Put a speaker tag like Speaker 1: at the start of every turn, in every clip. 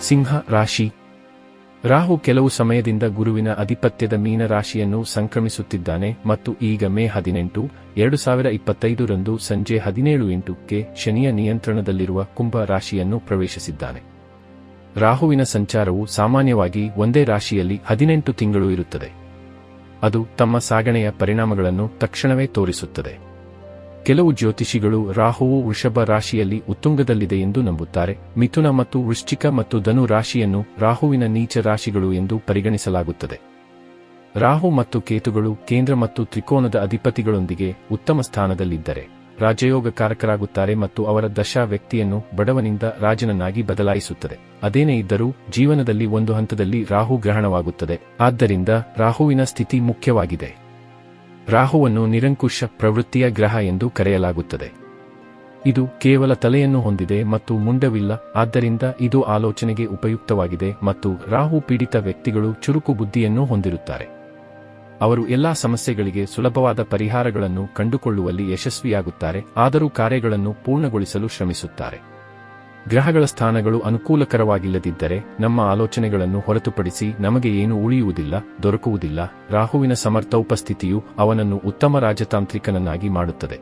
Speaker 1: ಸಿಂಹ ರಾಶಿ. ರಾಹು ಕೆಲವು ಸಮಯದಿಂದ ಗುರುವಿನ ಅಧಿಪತ್ಯದ ಮೀನ ರಾಶಿಯನ್ನು ಸಂಕ್ರಮಿಸುತ್ತಿದ್ದಾನೆ ಮತ್ತು ಈಗ ಮೇ ಹದಿನೆಂಟು, ಎರಡು ಸಾವಿರ ಇಪ್ಪತ್ತೈದರಂದು ಸಂಜೆ ಹದಿನೇಳು ಎಂಟುಕ್ಕೆ ಶನಿಯ ನಿಯಂತ್ರಣದಲ್ಲಿರುವ ಕುಂಭ ರಾಶಿಯನ್ನು ಪ್ರವೇಶಿಸಿದ್ದಾನೆ. ರಾಹುವಿನ ಸಂಚಾರವು ಸಾಮಾನ್ಯವಾಗಿ ಒಂದೇ ರಾಶಿಯಲ್ಲಿ ಹದಿನೆಂಟು ತಿಂಗಳು ಇರುತ್ತದೆ. ಅದು ತಮ್ಮ ಸಾಗಣೆಯ ಪರಿಣಾಮಗಳನ್ನು ತಕ್ಷಣವೇ ತೋರಿಸುತ್ತದೆ. ಕೆಲವು ಜ್ಯೋತಿಷಿಗಳು ರಾಹುವು ವೃಷಭ ರಾಶಿಯಲ್ಲಿ ಉತ್ತುಂಗದಲ್ಲಿದೆ ಎಂದು ನಂಬುತ್ತಾರೆ. ಮಿಥುನ ಮತ್ತು ವೃಶ್ಚಿಕ ಮತ್ತು ಧನು ರಾಶಿಯನ್ನು ರಾಹುವಿನ ನೀಚ ರಾಶಿಗಳು ಎಂದು ಪರಿಗಣಿಸಲಾಗುತ್ತದೆ. ರಾಹು ಮತ್ತು ಕೇತುಗಳು ಕೇಂದ್ರ ಮತ್ತು ತ್ರಿಕೋನದ ಅಧಿಪತಿಗಳೊಂದಿಗೆ ಉತ್ತಮ ಸ್ಥಾನದಲ್ಲಿದ್ದರೆ, ರಾಜಯೋಗಕಾರಕರಾಗುತ್ತಾರೆ ಮತ್ತು ಅವರ ದಶಾ ವ್ಯಕ್ತಿಯನ್ನು ಬಡವನಿಂದ ರಾಜನನ್ನಾಗಿ ಬದಲಾಯಿಸುತ್ತದೆ. ಅದೇನೇ ಇದ್ದರೂ ಜೀವನದಲ್ಲಿ ಒಂದು ಹಂತದಲ್ಲಿ ರಾಹು ಗ್ರಹಣವಾಗುತ್ತದೆ. ಆದ್ದರಿಂದ ರಾಹುವಿನ ಸ್ಥಿತಿ ಮುಖ್ಯವಾಗಿದೆ. ರಾಹುವನ್ನು ನಿರಂಕುಶ ಪ್ರವೃತ್ತಿಯ ಗ್ರಹ ಎಂದು ಕರೆಯಲಾಗುತ್ತದೆ. ಇದು ಕೇವಲ ತಲೆಯನ್ನು ಹೊಂದಿದೆ ಮತ್ತು ಮುಂಡವಿಲ್ಲ, ಆದ್ದರಿಂದ ಇದು ಆಲೋಚನೆಗೆ ಉಪಯುಕ್ತವಾಗಿದೆ ಮತ್ತು ರಾಹು ಪೀಡಿತ ವ್ಯಕ್ತಿಗಳು ಚುರುಕು ಬುದ್ಧಿಯನ್ನು ಹೊಂದಿರುತ್ತಾರೆ. ಅವರು ಎಲ್ಲಾ ಸಮಸ್ಯೆಗಳಿಗೆ ಸುಲಭವಾದ ಪರಿಹಾರಗಳನ್ನು ಕಂಡುಕೊಳ್ಳುವಲ್ಲಿ ಯಶಸ್ವಿಯಾಗುತ್ತಾರೆ, ಆದರೂ ಕಾರ್ಯಗಳನ್ನು ಪೂರ್ಣಗೊಳಿಸಲು ಶ್ರಮಿಸುತ್ತಾರೆ. ಗ್ರಹಗಳ ಸ್ಥಾನಗಳು ಅನುಕೂಲಕರವಾಗಿಲ್ಲದಿದ್ದರೆ ನಮ್ಮ ಆಲೋಚನೆಗಳನ್ನು ಹೊರತುಪಡಿಸಿ ನಮಗೆ ಏನು ಉಳಿಯುವುದಿಲ್ಲ, ದೊರಕುವುದಿಲ್ಲ. ರಾಹುವಿನ ಸಮರ್ಥ ಉಪಸ್ಥಿತಿಯು ಅವನನ್ನು ಉತ್ತಮ ರಾಜತಾಂತ್ರಿಕನನ್ನಾಗಿ ಮಾಡುತ್ತದೆ.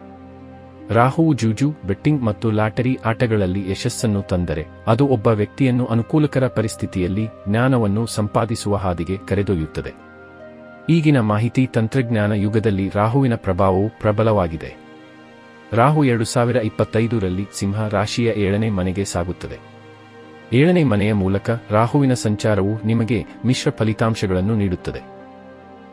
Speaker 1: ರಾಹುವು ಜೂಜು, ಬೆಟ್ಟಿಂಗ್ ಮತ್ತು ಲಾಟರಿ ಆಟಗಳಲ್ಲಿ ಯಶಸ್ಸನ್ನು ತಂದರೆ ಅದು ಒಬ್ಬ ವ್ಯಕ್ತಿಯನ್ನು ಅನುಕೂಲಕರ ಪರಿಸ್ಥಿತಿಯಲ್ಲಿ ಜ್ಞಾನವನ್ನು ಸಂಪಾದಿಸುವ ಹಾದಿಗೆ ಕರೆದೊಯ್ಯುತ್ತದೆ. ಈಗಿನ ಮಾಹಿತಿ ತಂತ್ರಜ್ಞಾನ ಯುಗದಲ್ಲಿ ರಾಹುವಿನ ಪ್ರಭಾವವು ಪ್ರಬಲವಾಗಿದೆ. ರಾಹು ಎರಡು ಸಾವಿರ ಇಪ್ಪತ್ತೈದರಲ್ಲಿ ಸಿಂಹ ರಾಶಿಯ ಏಳನೇ ಮನೆಗೆ ಸಾಗುತ್ತದೆ. ಏಳನೇ ಮನೆಯ ಮೂಲಕ ರಾಹುವಿನ ಸಂಚಾರವು ನಿಮಗೆ ಮಿಶ್ರ ಫಲಿತಾಂಶಗಳನ್ನು ನೀಡುತ್ತದೆ.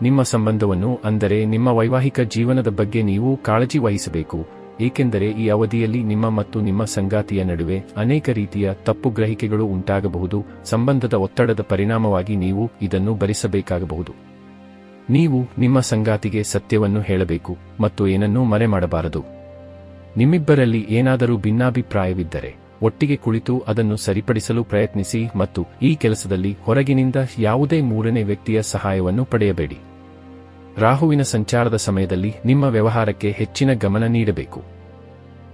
Speaker 1: ನಿಮ್ಮ ಸಂಬಂಧವನ್ನು, ಅಂದರೆ ನಿಮ್ಮ ವೈವಾಹಿಕ ಜೀವನದ ಬಗ್ಗೆ ನೀವು ಕಾಳಜಿ ವಹಿಸಬೇಕು, ಏಕೆಂದರೆ ಈ ಅವಧಿಯಲ್ಲಿ ನಿಮ್ಮ ಮತ್ತು ನಿಮ್ಮ ಸಂಗಾತಿಯ ನಡುವೆ ಅನೇಕ ರೀತಿಯ ತಪ್ಪು ಗ್ರಹಿಕೆಗಳು ಉಂಟಾಗಬಹುದು, ಸಂಬಂಧದ ಒತ್ತಡದ ಪರಿಣಾಮವಾಗಿ ನೀವು ಇದನ್ನು ಭರಿಸಬೇಕಾಗಬಹುದು. ನೀವು ನಿಮ್ಮ ಸಂಗಾತಿಗೆ ಸತ್ಯವನ್ನು ಹೇಳಬೇಕು ಮತ್ತು ಏನನ್ನೂ ಮರೆ ಮಾಡಬಾರದು ನಿಮ್ಮಿಬ್ಬರಲ್ಲಿ ಏನಾದರೂ ಭಿನ್ನಾಭಿಪ್ರಾಯವಿದ್ದರೆ ಒಟ್ಟಿಗೆ ಕುಳಿತು ಅದನ್ನು ಸರಿಪಡಿಸಲು ಪ್ರಯತ್ನಿಸಿ ಮತ್ತು ಈ ಕೆಲಸದಲ್ಲಿ ಹೊರಗಿನಿಂದ ಯಾವುದೇ ಮೂರನೇ ವ್ಯಕ್ತಿಯ ಸಹಾಯವನ್ನು ಪಡೆಯಬೇಡಿ. ರಾಹುವಿನ ಸಂಚಾರದ ಸಮಯದಲ್ಲಿ ನಿಮ್ಮ ವ್ಯವಹಾರಕ್ಕೆ ಹೆಚ್ಚಿನ ಗಮನ ನೀಡಬೇಕು.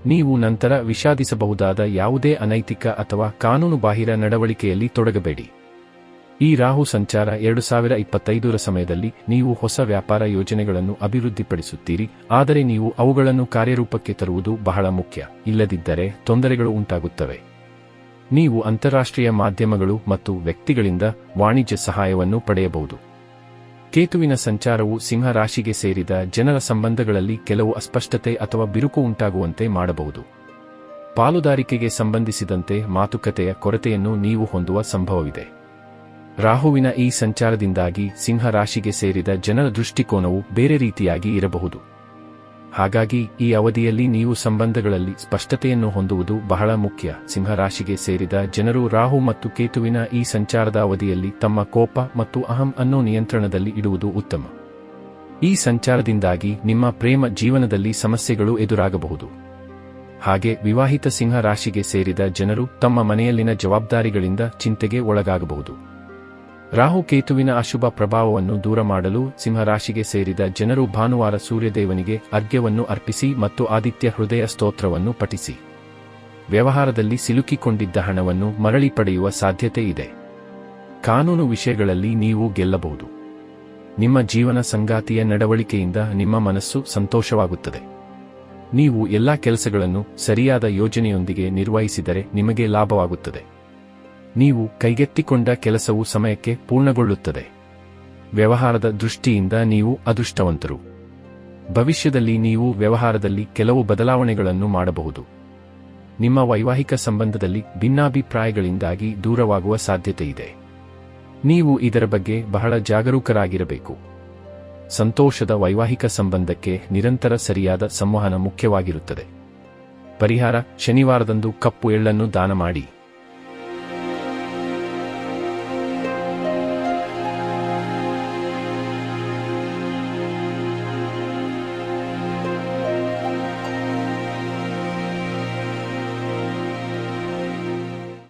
Speaker 1: ನೀವು ನಂತರ ವಿಷಾದಿಸಬಹುದಾದ ಯಾವುದೇ ಅನೈತಿಕ ಅಥವಾ ಕಾನೂನುಬಾಹಿರ ನಡವಳಿಕೆಯಲ್ಲಿ ತೊಡಗಬೇಡಿ. ಈ ರಾಹು ಸಂಚಾರ ಎರಡು ಸಾವಿರ ಇಪ್ಪತ್ತೈದರ ಸಮಯದಲ್ಲಿ ನೀವು ಹೊಸ ವ್ಯಾಪಾರ ಯೋಜನೆಗಳನ್ನು ಅಭಿವೃದ್ಧಿಪಡಿಸುತ್ತೀರಿ, ಆದರೆ ನೀವು ಅವುಗಳನ್ನು ಕಾರ್ಯರೂಪಕ್ಕೆ ತರುವುದು ಬಹಳ ಮುಖ್ಯ. ಇಲ್ಲದಿದ್ದರೆ ತೊಂದರೆಗಳು ಉಂಟಾಗುತ್ತವೆ. ನೀವು ಅಂತಾರಾಷ್ಟ್ರೀಯ ಮಾಧ್ಯಮಗಳು ಮತ್ತು ವ್ಯಕ್ತಿಗಳಿಂದ ವಾಣಿಜ್ಯ ಸಹಾಯವನ್ನು ಪಡೆಯಬಹುದು. ಕೇತುವಿನ ಸಂಚಾರವು ಸಿಂಹ ರಾಶಿಗೆ ಸೇರಿದ ಜನರ ಸಂಬಂಧಗಳಲ್ಲಿ ಕೆಲವು ಅಸ್ಪಷ್ಟತೆ ಅಥವಾ ಬಿರುಕು ಉಂಟಾಗುವಂತೆ ಮಾಡಬಹುದು. ಪಾಲುದಾರಿಕೆಗೆ ಸಂಬಂಧಿಸಿದಂತೆ ಮಾತುಕತೆಯ ಕೊರತೆಯನ್ನು ನೀವು ಹೊಂದುವ ಸಂಭವವಿದೆ. ರಾಹುವಿನ ಈ ಸಂಚಾರದಿಂದಾಗಿ ಸಿಂಹ ರಾಶಿಗೆ ಸೇರಿದ ಜನರ ದೃಷ್ಟಿಕೋನವು ಬೇರೆ ರೀತಿಯಾಗಿ ಇರಬಹುದು. ಹಾಗಾಗಿ ಈ ಅವಧಿಯಲ್ಲಿ ನೀವು ಸಂಬಂಧಗಳಲ್ಲಿ ಸ್ಪಷ್ಟತೆಯನ್ನು ಹೊಂದುವುದು ಬಹಳ ಮುಖ್ಯ. ಸಿಂಹರಾಶಿಗೆ ಸೇರಿದ ಜನರು ರಾಹು ಮತ್ತು ಕೇತುವಿನ ಈ ಸಂಚಾರದ ಅವಧಿಯಲ್ಲಿ ತಮ್ಮ ಕೋಪ ಮತ್ತು ಅಹಂ ಅನ್ನು ನಿಯಂತ್ರಣದಲ್ಲಿ ಇಡುವುದು ಉತ್ತಮ. ಈ ಸಂಚಾರದಿಂದಾಗಿ ನಿಮ್ಮ ಪ್ರೇಮ ಜೀವನದಲ್ಲಿ ಸಮಸ್ಯೆಗಳು ಎದುರಾಗಬಹುದು. ಹಾಗೆ ವಿವಾಹಿತ ಸಿಂಹ ರಾಶಿಗೆ ಸೇರಿದ ಜನರು ತಮ್ಮ ಮನೆಯಲ್ಲಿನ ಜವಾಬ್ದಾರಿಗಳಿಂದ ಚಿಂತೆಗೆ ಒಳಗಾಗಬಹುದು. ರಾಹುಕೇತುವಿನ ಅಶುಭ ಪ್ರಭಾವವನ್ನು ದೂರ ಮಾಡಲು ಸಿಂಹರಾಶಿಗೆ ಸೇರಿದ ಜನರು ಭಾನುವಾರ ಸೂರ್ಯದೇವನಿಗೆ ಅರ್ಘ್ಯವನ್ನು ಅರ್ಪಿಸಿ ಮತ್ತು ಆದಿತ್ಯ ಹೃದಯ ಸ್ತೋತ್ರವನ್ನು ಪಠಿಸಿ. ವ್ಯವಹಾರದಲ್ಲಿ ಸಿಲುಕಿಕೊಂಡಿದ್ದ ಹಣವನ್ನು ಮರಳಿ ಪಡೆಯುವ ಸಾಧ್ಯತೆ ಇದೆ. ಕಾನೂನು ವಿಷಯಗಳಲ್ಲಿ ನೀವು ಗೆಲ್ಲಬಹುದು. ನಿಮ್ಮ ಜೀವನ ಸಂಗಾತಿಯ ನಡವಳಿಕೆಯಿಂದ ನಿಮ್ಮ ಮನಸ್ಸು ಸಂತೋಷವಾಗುತ್ತದೆ. ನೀವು ಎಲ್ಲಾ ಕೆಲಸಗಳನ್ನು ಸರಿಯಾದ ಯೋಜನೆಯೊಂದಿಗೆ ನಿರ್ವಹಿಸಿದರೆ ನಿಮಗೆ ಲಾಭವಾಗುತ್ತದೆ. ನೀವು ಕೈಗೆತ್ತಿಕೊಂಡ ಕೆಲಸವು ಸಮಯಕ್ಕೆ ಪೂರ್ಣಗೊಳ್ಳುತ್ತದೆ. ವ್ಯವಹಾರದ ದೃಷ್ಟಿಯಿಂದ ನೀವು ಅದೃಷ್ಟವಂತರು. ಭವಿಷ್ಯದಲ್ಲಿ ನೀವು ವ್ಯವಹಾರದಲ್ಲಿ ಕೆಲವು ಬದಲಾವಣೆಗಳನ್ನು ಮಾಡಬಹುದು. ನಿಮ್ಮ ವೈವಾಹಿಕ ಸಂಬಂಧದಲ್ಲಿ ಭಿನ್ನಾಭಿಪ್ರಾಯಗಳಿಂದಾಗಿ ದೂರವಾಗುವ ಸಾಧ್ಯತೆಯಿದೆ. ನೀವು ಇದರ ಬಗ್ಗೆ ಬಹಳ ಜಾಗರೂಕರಾಗಿರಬೇಕು. ಸಂತೋಷದ ವೈವಾಹಿಕ ಸಂಬಂಧಕ್ಕೆ ನಿರಂತರ ಸರಿಯಾದ ಸಂವಹನ ಮುಖ್ಯವಾಗಿರುತ್ತದೆ. ಪರಿಹಾರ, ಶನಿವಾರದಂದು ಕಪ್ಪು ಎಳ್ಳನ್ನು ದಾನ ಮಾಡಿ.